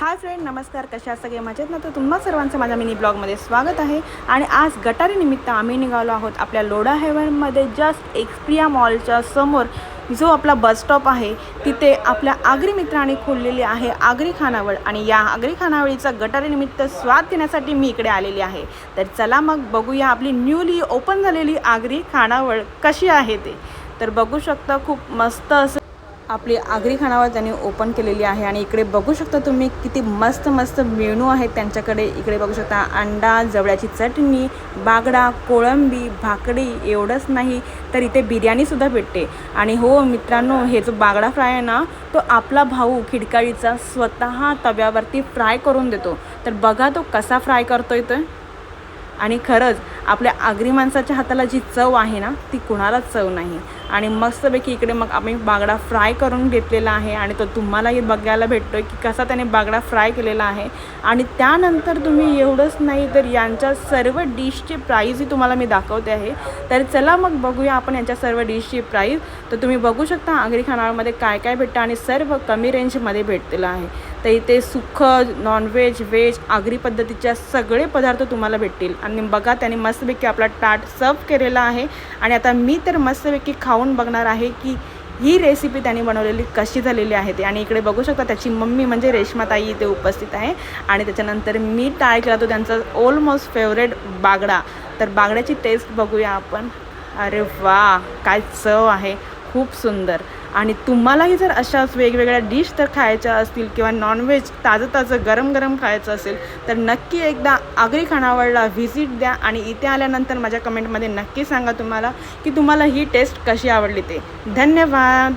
Hi friend नमस्कार. कशा सगळे? मजेत ना? तर तुम्हा सर्वांचं माझ्या मिनी ब्लॉगमध्ये स्वागत आहे. आणि आज गटारीनिमित्त आम्ही निघालो आहोत आपल्या लोढा हेवनमध्ये जस्ट एक्सप्रिया मॉलच्या समोर जो आपला बस स्टॉप आहे. तिथे आपल्या आगरी मित्राने खोललेली आहे आगरी खानावळ. आणि या आगरी खानावळीचा गटारीनिमित्त स्वाद घेण्यासाठी मी इकडे आलेली आहे. तर चला मग बघूया आपली न्यूली ओपन झालेली आगरी खानावळ कशी आहे ते. तर बघू शकता खूप मस्त असं आपली आगरी खानावळ त्यांनी ओपन केलेली आहे आणि इकडे बघू शकता तुम्ही किती मस्त मस्त मेनू आहेत त्यांच्याकडे. इकडे बघू शकता अंडा जवळ्याची चटणी बागडा कोळंबी भाकडी एवढंच नाही तर इथे बिर्याणीसुद्धा भेटते. आणि हो मित्रांनो हे जो बागडा फ्राय आहे ना तो आपला भाऊ खिडकाळीचा स्वतः तव्यावरती फ्राय करून देतो. तर बघा तो कसा फ्राय करतोय तो. आणि खरंच आपल्या आगरी माणसाच्या हाताला जी चव आहे ना ती कुणालाच चव नाही. आणि मस्तपैकी इकडे मग आम्ही बागडा फ्राय करून घेतलेला आहे आणि तो तुम्हालाही बघायला भेटतो आहे की कसा त्याने बागडा फ्राय केलेला आहे. आणि त्यानंतर तुम्ही एवढंच नाही तर यांच्या सर्व डिशचे प्राईजही तुम्हाला मी दाखवते आहे. तर चला मग बघूया आपण यांच्या सर्व डिशची प्राईज. तर तुम्ही बघू शकता आगरी खानावळमध्ये काय काय भेटतं आणि सर्व कमी रेंजमध्ये भेटलेलं आहे. तर इथे सुखं नॉनव्हेज व्हेज आगरी पद्धतीच्या सगळे पदार्थ तुम्हाला भेटतील. आणि बघा त्याने मस्तपैकी आपला टाट सर्व केलेला आहे. आणि आता मी तर मस्तपैकी खाऊन बघणार आहे की ही रेसिपी त्यांनी बनवलेली कशी झालेली आहे ती. आणि इकडे बघू शकता त्याची मम्मी म्हणजे रेश्माताई इथे उपस्थित आहे. आणि त्याच्यानंतर मी ट्राय केला तो त्यांचा ऑलमोस्ट फेवरेट बागडा. तर बागड्याची टेस्ट बघूया आपण. अरे वा काय चव आहे. खूप सुंदर. आणि तुम्हालाही जर अशाच वेगवेगळ्या डिश तर खायच्या असतील किंवा नॉनव्हेज ताजं ताजं गरम गरम खायचं असेल तर नक्की एकदा आगरी खानावळला व्हिजिट द्या आणि इथे आल्यानंतर माझ्या कमेंटमध्ये नक्की सांगा तुम्हाला की तुम्हाला ही टेस्ट कशी आवडली ते. धन्यवाद!